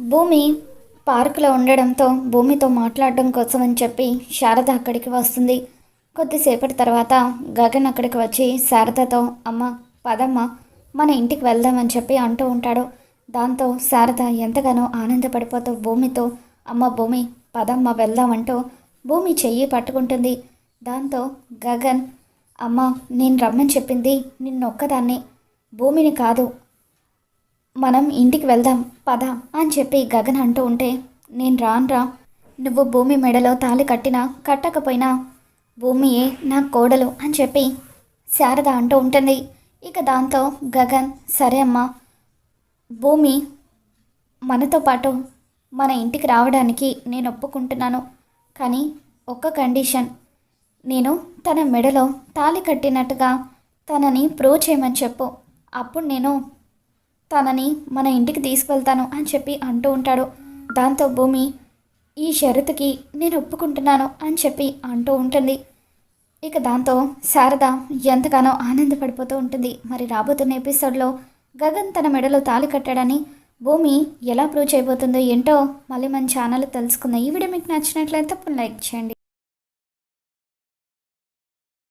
భూమి పార్కులో ఉండడంతో భూమితో మాట్లాడడం కోసం అని చెప్పి శారద అక్కడికి వస్తుంది. కొద్దిసేపటి తర్వాత గగన్ అక్కడికి వచ్చి శారదతో అమ్మ పదమ్మ మన ఇంటికి వెళ్దామని చెప్పి అంటూ ఉంటాడు. దాంతో శారద ఎంతగానో ఆనందపడిపోతూ భూమితో అమ్మ భూమి పదమ్మ వెళ్దామంటూ భూమి చెయ్యి పట్టుకుంటుంది. దాంతో గగన్ అమ్మ నేను రమ్మని చెప్పింది నిన్నొక్కదాన్ని. భూమిని కాదు మనం ఇంటికి వెళ్దాం పద అని చెప్పి గగన్ అంటూ ఉంటే నేను రానురా. నువ్వు భూమి మెడలో తాళి కట్టినా కట్టకపోయినా భూమియే నా కోడలు అని చెప్పి శారద అంటూ ఉంటుంది. ఇక దాంతో గగన్ సరే అమ్మా. భూమి మనతో పాటు మన ఇంటికి రావడానికి నేను ఒప్పుకుంటున్నాను. కానీ ఒక్క కండిషన్. నేను తన మెడలో తాళి కట్టినట్టుగా తనని ప్రూవ్ చేయమని చెప్పు. అప్పుడు నేను తనని మన ఇంటికి తీసుకెళ్తాను అని చెప్పి అంటూ ఉంటాడు. దాంతో భూమి ఈ షరతుకి నేను ఒప్పుకుంటున్నాను అని చెప్పి అంటూ ఉంటుంది. ఇక దాంతో శారద ఎంతగానో ఆనందపడిపోతూ ఉంటుంది. మరి రాబోతున్న ఎపిసోడ్లో గగన్ తన మెడలో తాళి కట్టాడని భూమి ఎలా ప్రూవ్ చేయబోతుందో ఏంటో మళ్ళీ మన ఛానల్ తెలుసుకుందాం. ఈ వీడియో మీకు నచ్చినట్లయితే తప్పని లైక్ చేయండి.